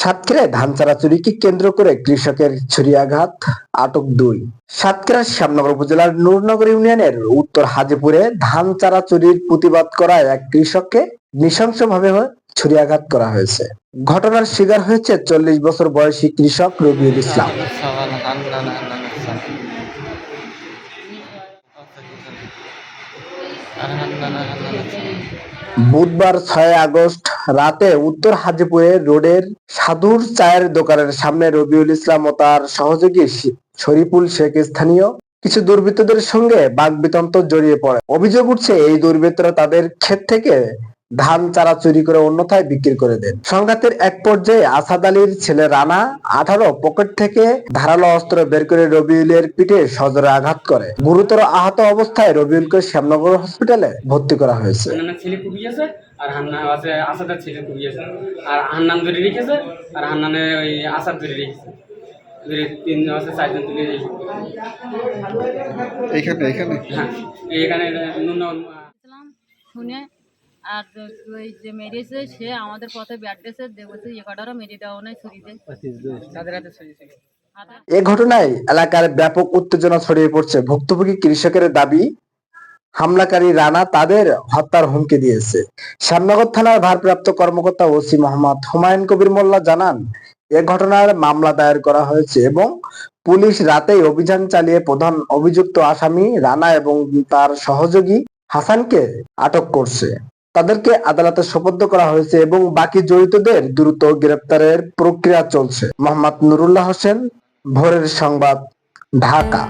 সাতক্ষীরায় ধান চারা চুরিকে কেন্দ্র করে কৃষকের ছুরিয়াঘাত আটক দুই। সাতক্ষীরার শ্যামনগর উপজেলার নূরনগর ইউনিয়নের উত্তর হাজিপুরে ধান চারা চুরির প্রতিবাদ করায় এক কৃষককে নৃশংসভাবে ছুরিয়াঘাত করা হয়েছে। ঘটনার শিকার হয়েছে চল্লিশ বছর বয়সী কৃষক রবিউল ইসলাম। বুধবার ছয় আগস্ট রাতে উত্তর হাজিপুরে রোডের সাধুর চায়ের দোকানের সামনে রবিউল ইসলাম ও তার সহযোগী শরীফুল শেখ স্থানীয় কিছু দুর্বৃত্তদের সঙ্গে বাগবিতন্ত জড়িয়ে পড়ে। অভিযোগ উঠছে, এই দুর্বৃত্তরা তাদের ক্ষেত থেকে ধান চারা চুরি করে অন্যথায় বিক্রি করে দেন। সংঘাতের এক পর্যায়ে আসাদ আলীর ছেলে রানা আঠারো পকেট থেকে ধারালো অস্ত্র বের করে রবিউলের পিঠে সজোরে আঘাত করে। গুরুতর আহত অবস্থায় রবিউলকে শ্যামনগর হসপিটালে ভর্তি করা হয়েছে। হান্নানের আর হান্না আছে আসাদের ছেলে কুবিয়েছে আর হান্নান ধরে রেখেছে আর হান্নানে ওই আসাদ ধরে রেখেছে। ধরে তিন আছে চারজন তুলে রেখেছে। এইখানে এইখানে? হ্যাঁ শুনে আর ওই যে মেরেছে সে আমাদের পথে ব্যাট দিয়েছে দেখেছে এ কটারও মেরে দেওয়া নাই ছুরিতে। তাদের হাতে ছড়িয়েছিল হাতে এ ঘটনায় এলাকার ব্যাপক উত্তেজনা ছড়িয়ে পড়ছে ভুক্তভোগী কৃষকের দাবি হামলাকারী রানা তাদের হত্যার হুমকি দিয়েছে। শ্যামনগর থানার ভারপ্রাপ্ত কর্মকর্তা ওসি মোহাম্মদ হুমায়ুন কবির মোল্লা জানান এ ঘটনার মামলা দায়ের করা হয়েছে এবং পুলিশ রাতেই অভিযান চালিয়ে প্রধান অভিযুক্ত আসামি রানা এবং তার সহযোগী হাসানকে আটক করছে। তাদেরকে আদালতে সোপর্দ করা হয়েছে এবং বাকি জড়িতদের দ্রুত গ্রেপ্তারের প্রক্রিয়া চলছে। মোহাম্মদ নুরুল্লাহ হোসেন, ভোরের সংবাদ, ঢাকা।